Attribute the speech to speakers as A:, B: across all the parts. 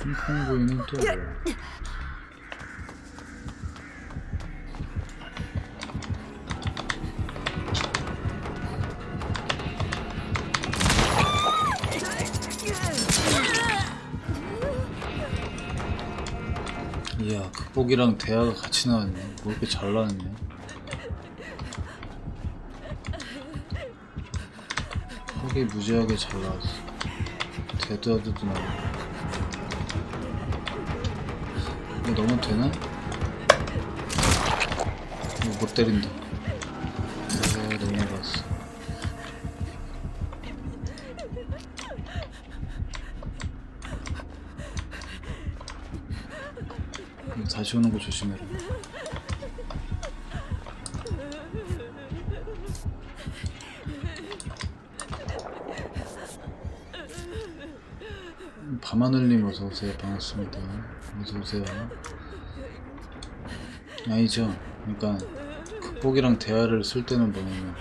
A: 부인은 또 뭐야? 이야 극복이랑 대화가 같이 나왔네. 뭐 이렇게 잘 나왔냐 폭이 무지하게 잘 나왔어. 데드하드도 나오고 이거 너무 되나? 이거 못 때린다. 이거 넘어갔어. 이거 다시 오는 거 조심해라 밤하늘님 어서오세요. 반갑습니다. 어서오세요. 아니죠. 그러니까 극복이랑 대화를 쓸 때는 뭐냐면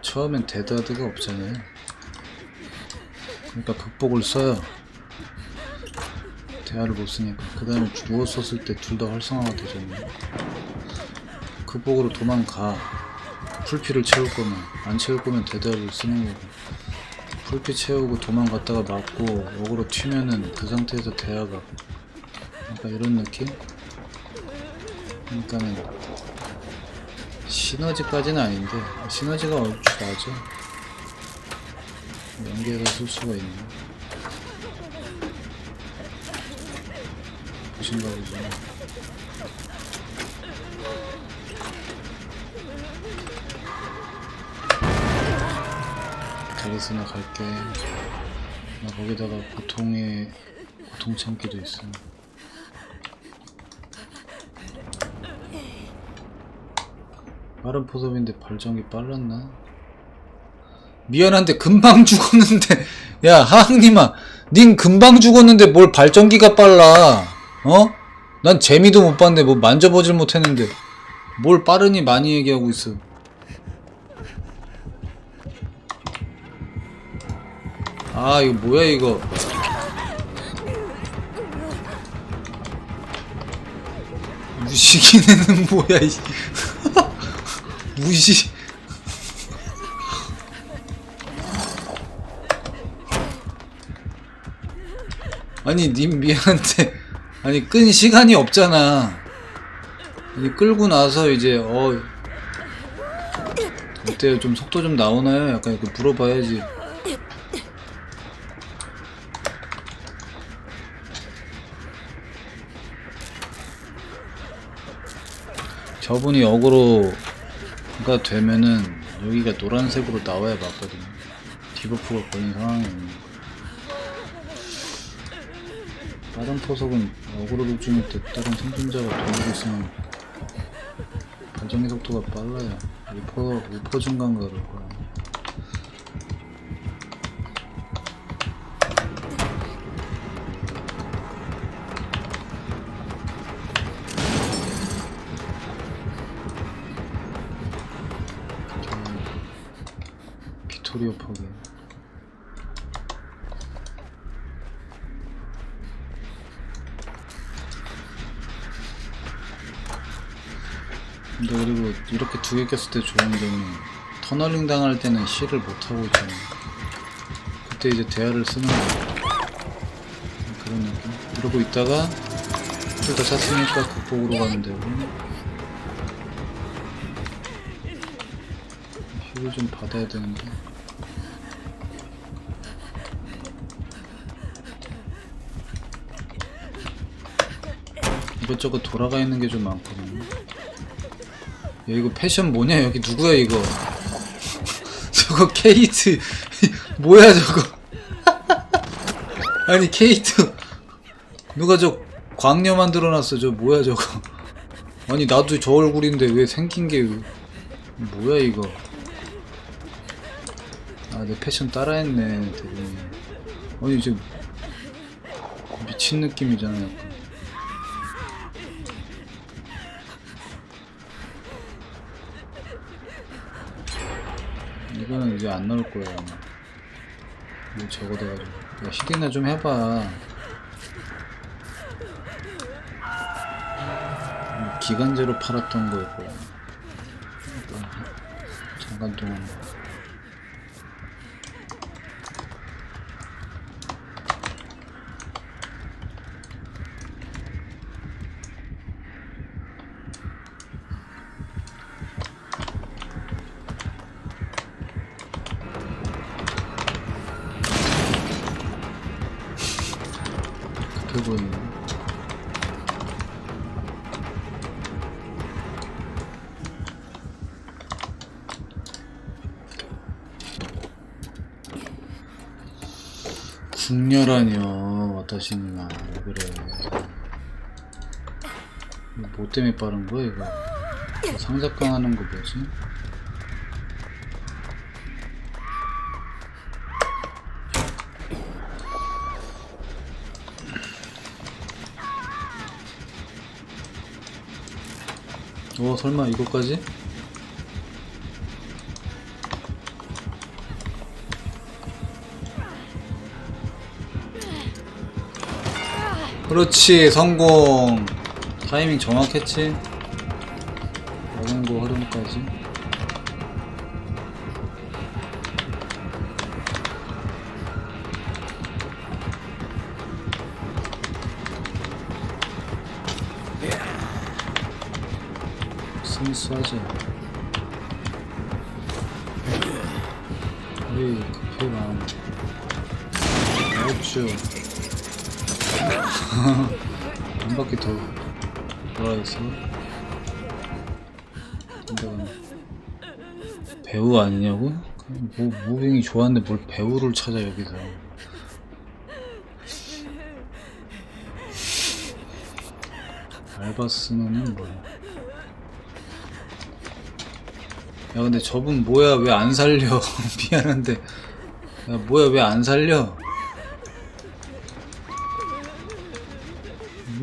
A: 처음엔 데드하드가 없잖아요. 그러니까 극복을 써요. 대화를 못 쓰니까. 그 다음에 누워 썼을 때 둘 다 활성화가 되잖아요. 극복으로 도망가. 풀피를 채울 거면 안 채울 거면 대대를 쓰는 거고 풀피 채우고 도망갔다가 맞고 역으로 튀면은 그 상태에서 대화가 그러니까 이런 느낌? 그러니까는 시너지까지는 아닌데 시너지가 얼추 나죠 연계해서 쓸 수가 있네 보신가 보죠 가리스나 갈게. 나 거기다가 고통의 고통 참기도 있어. 빠른 포섭인데 발전기 빨랐나? 미안한데 금방 죽었는데. 야 하학님아 닌 금방 죽었는데 뭘 발전기가 빨라. 어? 난 재미도 못 봤는데 뭐 만져보질 못했는데. 뭘 빠르니 많이 얘기하고 있어 아 이거 뭐야 이거? 무시기네는 뭐야 이 무시 아니 님 미안한데. 아니 끈 시간이 없잖아. 아니 끌고 나서 이제 어. 어때요? 좀 속도 좀 나오나요? 약간 이렇게 물어봐야지 저분이 역으로가 되면은 여기가 노란색으로 나와야 맞거든요. 디버프가 걸린 상황이면 다른 포석은 역으로 도중에 때 다른 생존자가 돌고 있으면 발전기 속도가 빨라요. 우퍼 우퍼 중간 가를 거야. 빅토리오 포기. 근데 그리고 이렇게 두 개 꼈을 때 좋은 점이 터널링 당할 때는 C를 못 하고 있잖아. 그때 이제 대화를 쓰는 거야. 그런 느낌. 이러고 있다가 둘다 찼으니까 극복으로 가면 되고. 힐을 좀 받아야 되는데. 이것저것 돌아가 있는 게 좀 많거든요. 야 이거 패션 뭐냐? 여기 누구야 이거? 저거 케이트. 뭐야 저거? 아니 케이트. 누가 저 광녀 만들어놨어 저 뭐야 저거? 아니 나도 저 얼굴인데 왜 생긴 게 뭐야 이거? 아 내 패션 따라했네 대리님. 아니 지금 미친 느낌이잖아 약간 이거는 이제 안 나올 거예요. 뭐 적어둬가지고. 야, 시계나 좀 해봐. 기간제로 팔았던 거였고. 아, 잠깐 동안. 국녀라뇨 와타시니가 왜 그래 뭐 때문에 빠른 거야 이거 상작강 하는 거 뭐지? 어 설마 이거까지? 그렇지 성공. 타이밍 정확했지? 먹은 거 활용까지? 스미스 하자 에이 급해 마음. 어쭈 한 바퀴 더. 근데 배우 아니냐고? 뭐 무빙이 좋았는데 뭘 배우를 찾아 여기서. 알바스는 뭐야? 야 근데 저분 뭐야 왜 안 살려? 미안한데 야 뭐야 왜 안 살려?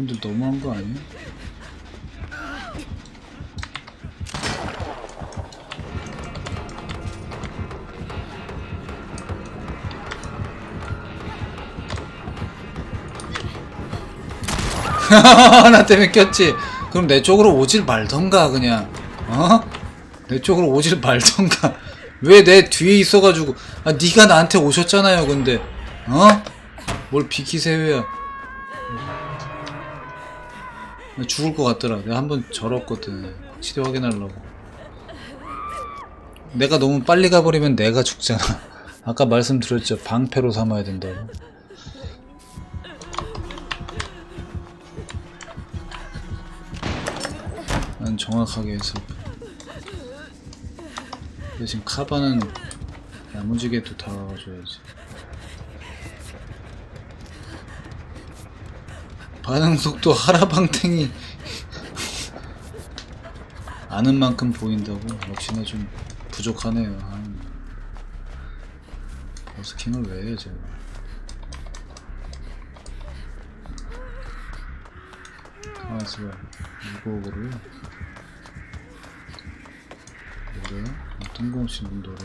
A: 이분들 너무한 거 아니야? 나 때문에 꼈지. 그럼 내 쪽으로 오질 말던가 그냥. 어? 내 쪽으로 오질 말던가. 왜 내 뒤에 있어가지고 아 네가 나한테 오셨잖아요. 근데 어? 뭘 비키세요야. 나 죽을 것 같더라. 내가 한 번 절었거든. 확실히 확인하려고. 내가 너무 빨리 가버리면 내가 죽잖아. 아까 말씀드렸죠. 방패로 삼아야 된다고. 난 정확하게 해서. 지금 카바는 야무지게 또 다가가줘야지. 반응 속도 하라방탱이 아는 만큼 보인다고 역시나 좀 부족하네요. 아, 버스킹을 왜 해요, 제가? 가만있어 봐. 이거를 노래? 뜬금없이 문 노래.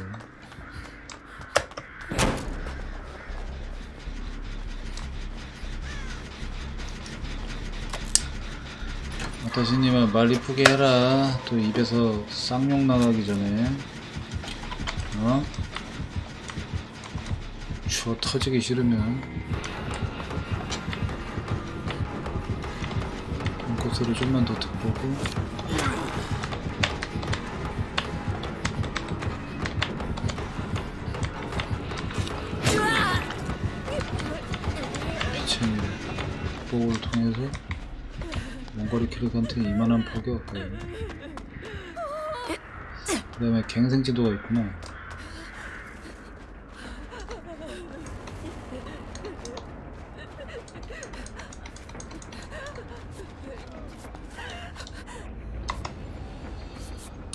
A: 아타시님아 말 이쁘게 해라. 또 입에서 쌍욕 나가기 전에. 어? 추워 터지기 싫으면. 눈꽃소리 좀만 더 듣보고 킬리한테 이만한 포격 그 다음에 갱생지도가 있구나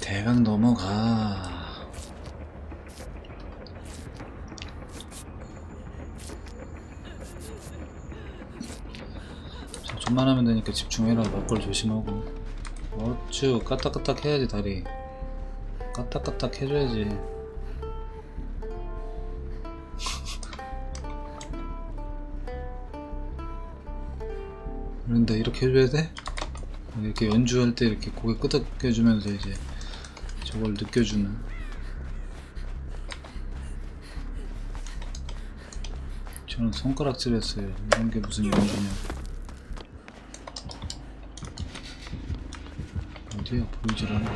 A: 대강 넘어가 자, 되니까 집중해라 막걸 조심하고. 어쭈 까딱까딱 해야지 다리. 까딱까딱 해줘야지. 그런데 이렇게 해줘야 돼? 이렇게 연주할 때 이렇게 고개 끄덕여주면서 이제 저걸 느껴주는. 저는 손가락질 했어요. 이런 게 무슨 연주냐 어디야 보이질 않아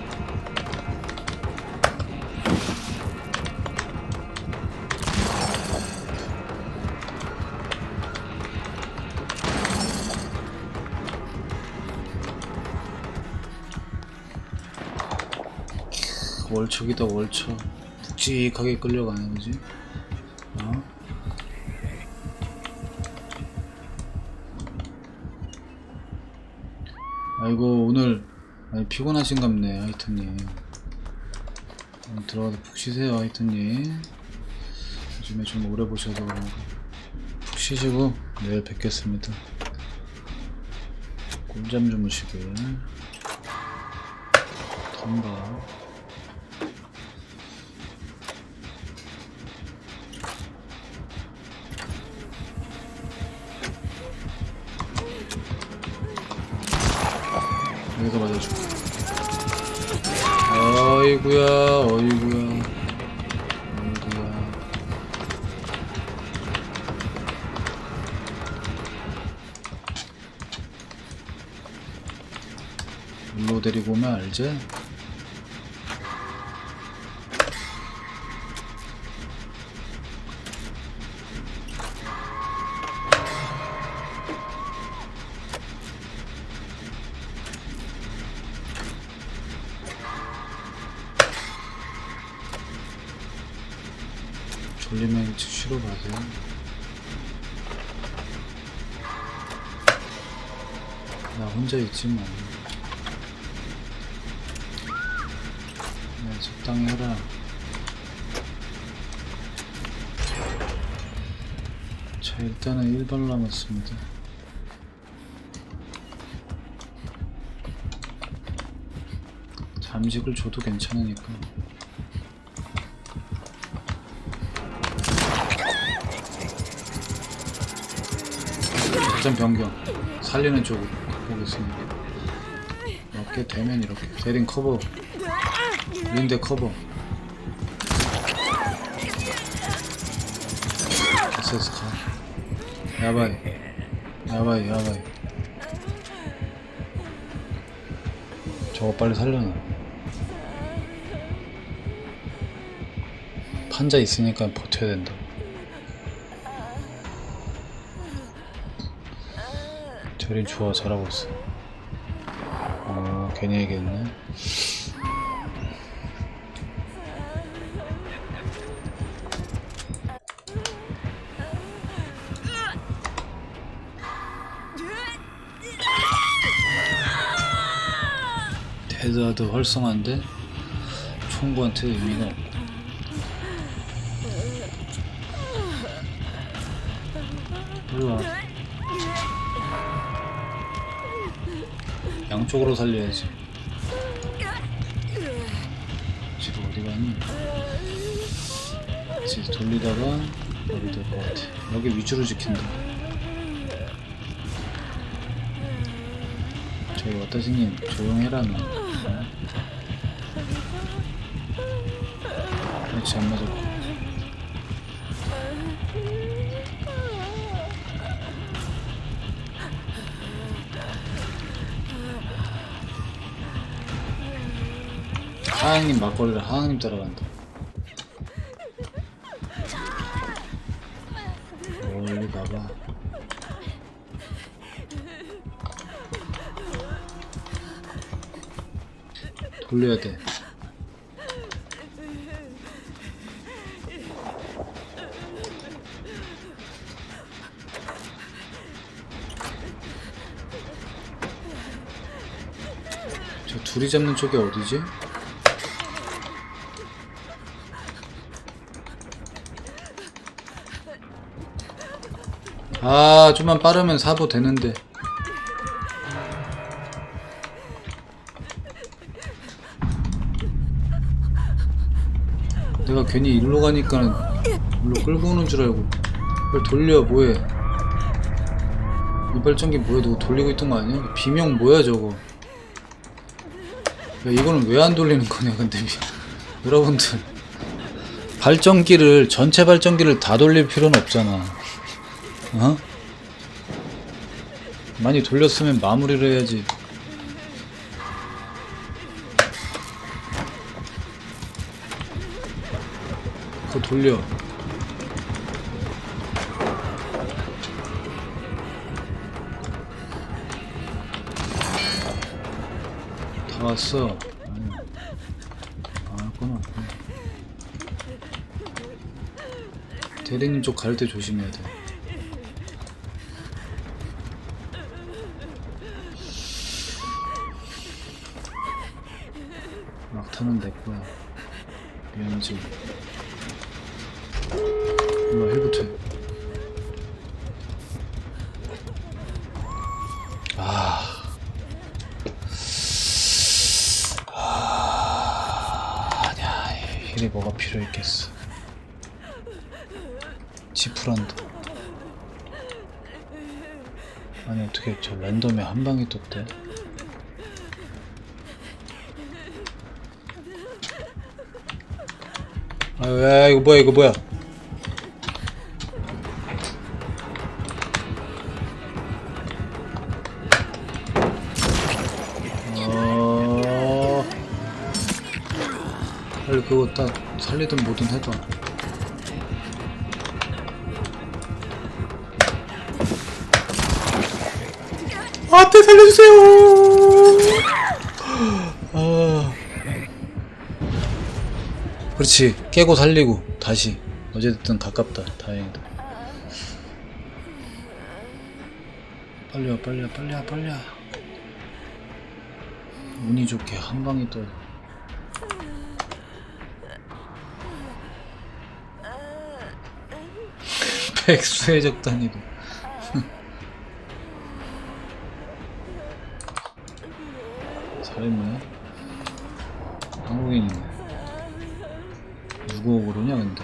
A: 월척이다 월척 묵직하게 끌려가네 그지? 어? 아이고 오늘 많이 피곤하신갑네 하이튼님. 오늘 들어가서 푹 쉬세요 하이튼님. 요즘에 좀 오래 보셔서 그런가. 푹 쉬시고 내일 뵙겠습니다. 꿀잠 주무시길. 던가 여기서 맞아줄게 어이구야 어이구야. 어이구야. 일로 데리고 오면 알지? 일찍 쉬러 가세요. 나 혼자 있지 뭐. 그냥 적당히 해라. 자, 일단은 1발 남았습니다. 잠식을 줘도 괜찮으니까. 작전 변경 살리는 쪽으로 보겠습니다. 이렇게 되면 이렇게. 대링 커버. 윈대 커버. SS 가 야바이. 야바이 야바이. 저거 빨리 살려놔. 판자 있으니까 버텨야 된다 저린 좋아 잘하고 있어. 어 괜히 얘기했네. 데드하드 활성화인데 총구한테 의미가 없고. 일로와 양쪽으로 살려야지. 지금 어디 가니? 지금 돌리다가 여기 될 것 같아. 여기 위주로 지킨다. 저기 와타시님 조용해라 너. 어? 그렇지 안 맞았고. 하항님 막걸리를 하항님 따라간다. 멀리 가봐. 돌려야 돼. 저 둘이 잡는 쪽이 어디지? 아, 좀만 빠르면 사도 되는데. 내가 괜히 일로 가니까 일로 끌고 오는 줄 알고. 그걸 돌려, 뭐해. 이발전기 뭐야, 누구 돌리고 있던 거 아니야? 비명 뭐야, 저거. 야, 이거는 왜 안 돌리는 거냐 근데 미- 여러분들 발전기를 전체 발전기를 다 돌릴 필요는 없잖아 어? 많이 돌렸으면 마무리를 해야지. 그거 돌려. 다 왔어. 왔구나. 대리님 쪽 갈 때 조심해야 돼 타는 내 거야. 미안하지. 엄마 헬부트 아니야. 힐이 뭐가 필요했겠어. 지프란도 아니 어떻게 저 랜덤에 한 방이 떴대 아유 야 이거 뭐야 이거 뭐야? 어... 빨리 그거 딱 살리든 뭐든 해봐 안돼 살려주세요. 아... 그렇지. 깨고 살리고 다시. 어쨌든 가깝다. 다행이다. 빨리 와 빨리 와 빨리 와 빨리 와. 운이 좋게 한 방이 또. 백수해적 단위로 잘했네. 한국인이네 누구 그러냐 근데?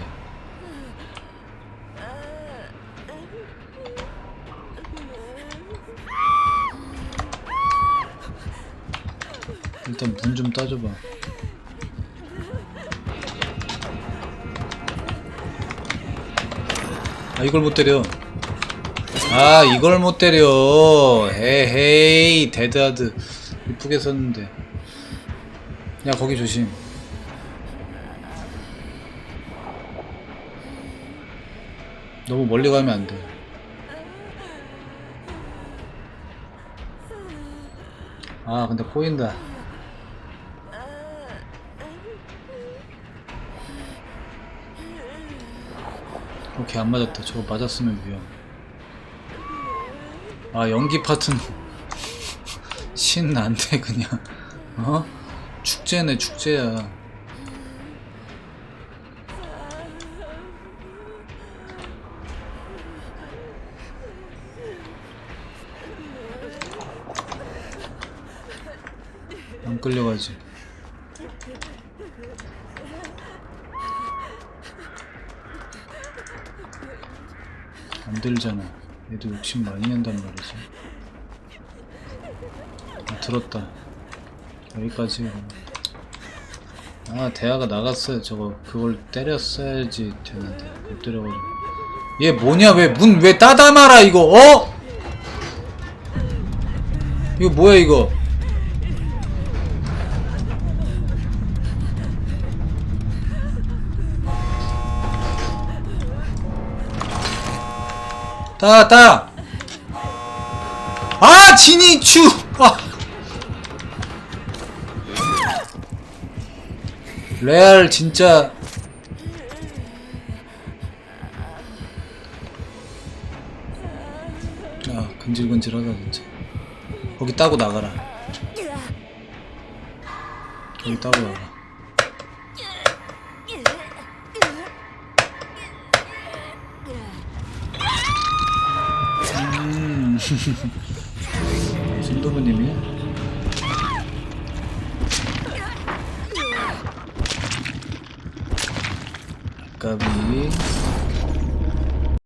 A: 일단 문 좀 따줘봐. 아 이걸 못 때려. 아 이걸 못 때려. 에헤이 데드하드. 이쁘게 썼는데. 야 거기 조심 너무 멀리 가면 안 돼. 아, 근데 꼬인다. 오케이, 안 맞았다. 저거 맞았으면 위험. 아, 연기 파트는 신안 돼, 그냥. 어? 축제네, 축제야. 안 끌려가지. 안 들잖아. 얘도 욕심 많이 낸단 말이지. 아, 들었다. 여기까지. 아, 대화가 나갔어요. 저거, 그걸 때렸어야지 되는데. 못 때려가지고. 얘 뭐냐, 왜, 문 왜 따다마라, 이거, 어? 이거 뭐야, 이거? 따, 따! 아, 진이 추! 아. 레알, 진짜. 아, 근질근질하다, 진짜. 거기 따고 나가라. 거기 따고 나가. 음. 신도부님이